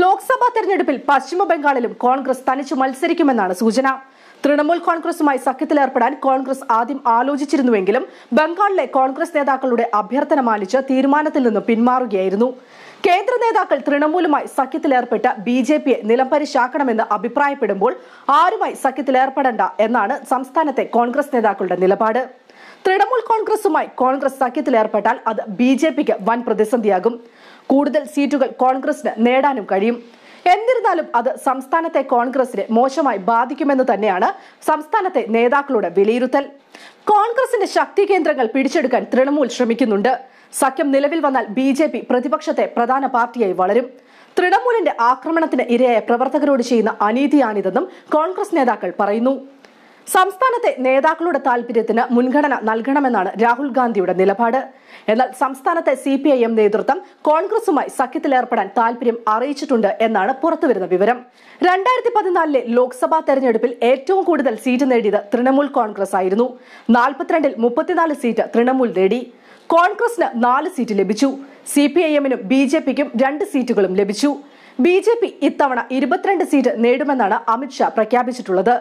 ലോക്സഭാ തെരഞ്ഞെടുപ്പിൽ പശ്ചിമ ബംഗാളിലും കോൺഗ്രസ് തനിച്ചു മത്സരിക്കുമെന്നാണ് സൂചന. തൃണമൂൽ കോൺഗ്രസുമായി സഖ്യത്തിലേർപ്പെടാൻ കോൺഗ്രസ് ആദ്യം ആലോചിച്ചിരുന്നുവെങ്കിലും ബംഗാളിലെ കോൺഗ്രസ് നേതാക്കളുടെ അഭ്യർത്ഥന മാനിച്ച് തീരുമാനത്തിൽ നിന്ന് പിന്മാറുകയായിരുന്നു. കേന്ദ്ര നേതാക്കൾ തൃണമൂലുമായി സഖ്യത്തിലേർപ്പെട്ട് ബി ജെ പിയെ നിലംപരിശാക്കണമെന്ന് അഭിപ്രായപ്പെടുമ്പോൾ ആരുമായി സഖ്യത്തിലേർപ്പെടേണ്ട എന്നാണ് സംസ്ഥാനത്തെ കോൺഗ്രസ് നേതാക്കളുടെ നിലപാട്. തൃണമൂൽ കോൺഗ്രസുമായി കോൺഗ്രസ് സഖ്യത്തിലേർപ്പെട്ടാൽ അത് ബി ജെ പിക്ക് വൻ പ്രതിസന്ധിയാകും. കൂടുതൽ സീറ്റുകൾ കോൺഗ്രസിന് നേടാനും കഴിയും. എന്നിരുന്നാലും അത് സംസ്ഥാനത്തെ കോൺഗ്രസിനെ മോശമായി ബാധിക്കുമെന്ന് തന്നെയാണ് സംസ്ഥാനത്തെ നേതാക്കളുടെ വിലയിരുത്തൽ. കോൺഗ്രസിന്റെ ശക്തി കേന്ദ്രങ്ങൾ പിടിച്ചെടുക്കാൻ തൃണമൂൽ ശ്രമിക്കുന്നുണ്ട്. സഖ്യം നിലവിൽ വന്നാൽ ബി ജെ പി പ്രതിപക്ഷത്തെ പ്രധാന പാർട്ടിയായി വളരും. തൃണമൂലിന്റെ ആക്രമണത്തിന് ഇരയായ പ്രവർത്തകരോട് ചെയ്യുന്ന അനീതിയാണിതെന്നും കോൺഗ്രസ് നേതാക്കൾ പറയുന്നു. സംസ്ഥാനത്തെ നേതാക്കളുടെ താൽപര്യത്തിന് മുൻഗണന നൽകണമെന്നാണ് രാഹുൽ ഗാന്ധിയുടെ നിലപാട്. എന്നാൽ സംസ്ഥാനത്തെ സി പി ഐ എം നേതൃത്വം കോൺഗ്രസുമായി സഖ്യത്തിലേർപ്പെടാൻ താൽപര്യം അറിയിച്ചിട്ടുണ്ട് എന്നാണ് പുറത്തുവരുന്ന വിവരം. രണ്ടായിരത്തി പതിനാലിലെ ലോക്സഭാ തെരഞ്ഞെടുപ്പിൽ ഏറ്റവും കൂടുതൽ സീറ്റ് നേടിയത് തൃണമൂൽ കോൺഗ്രസ് ആയിരുന്നു. നാൽപ്പത്തിരണ്ടിൽ മുപ്പത്തിനാല് സീറ്റ് തൃണമൂൽ നേടി. കോൺഗ്രസിന് നാല് സീറ്റ് ലഭിച്ചു. സി പി ഐ എമ്മിനും ബി ജെ പിക്കും രണ്ട് സീറ്റുകളും ലഭിച്ചു. ബി ജെ പി ഇത്തവണ ഇരുപത്തിരണ്ട് സീറ്റ് നേടുമെന്നാണ് അമിത്ഷാ പ്രഖ്യാപിച്ചിട്ടുള്ളത്.